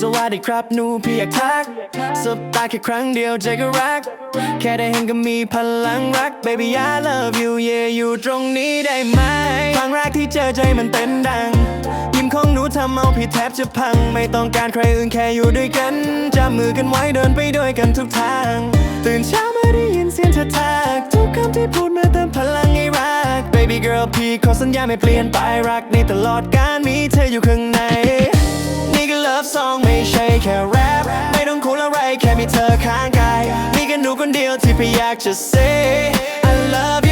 สวัสดีครับหนูพี่อยากทักสบตาแค่ครั้งเดียวใจก็รัก แค่ได้เห็นก็มีพลังรัก baby I love you yeah อยู่ตรงนี้ได้ไหมครั้งแรกที่เจอใจมันเต้นดัง ของหนูทำเอาพี่แทบจะพัง ไม่ต้องการใครอื่นแค่อยู่ด้วยกันจับมือกันไว้เดินไปด้วยกันทุกทาง ตื่นเช้ามาได้ยินเสียงเธอทักทุกคำที่พูดมาเติมพลังให้รัก baby girl พี่ขอสัญญาไม่เปลี่ยนไปรักในตลอดการมีเธออยู่ข้างใน นี่ก็ love song ไม่ใช่แค่แรปไม่ต้องคูณอะไรแค่มีเธอข้างกายนี่ก็หนูคนเดียวที่พี่อยากจะ say I love you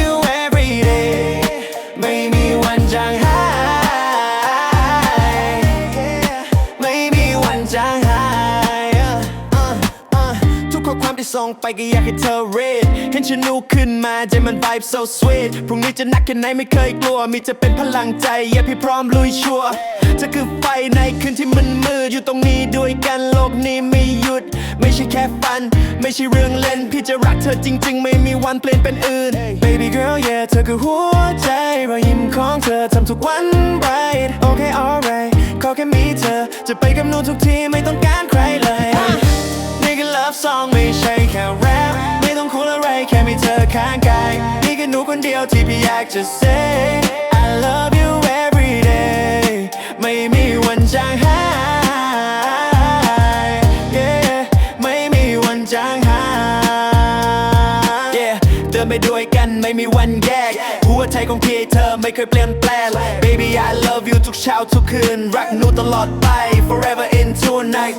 ทุกข้อความที่ส่งไปก็อยากให้เธอ read เห็นฉันนูขึ้นมาใจมัน vibe so sweet พรุ่งนี้จะหนักแค่ไหนไม่เคยกลัว มีจะเป็นพลังใจ อย่าพี่พร้อมลุยชัวร์เธอคือไฟในคืนที่มันมืดอยู่ตรงนี้ด้วยกันโลกนี้ไม่หยุด ไม่ใช่แค่ฝัน ไม่ใช่เรื่องเล่น พี่จะรักเธอจริง ๆ ไม่มีวันเปลี่ยนเป็นอื่น baby girl yeah เธอคือหัวใจรอยยิ้มของเธอทำทุกวัน bright โอเค alright ขอแค่มีเธอ จะไปกับหนูทุกทีไม่ต้องการใครเลย love song ไม่ใช่แค่แรปไม่ต้องคูณอะไรแค่มีเธอข้างกายนี่คือหนูคนเดียวที่พี่อยากจะ say I love you ไปด้วยกันไม่มีวันแยก หัวใจของพี่เธอไม่เคยเปลี่ยนแปลง Baby I love you ทุกเช้าทุกคืน รักหนูตลอดไป forever into night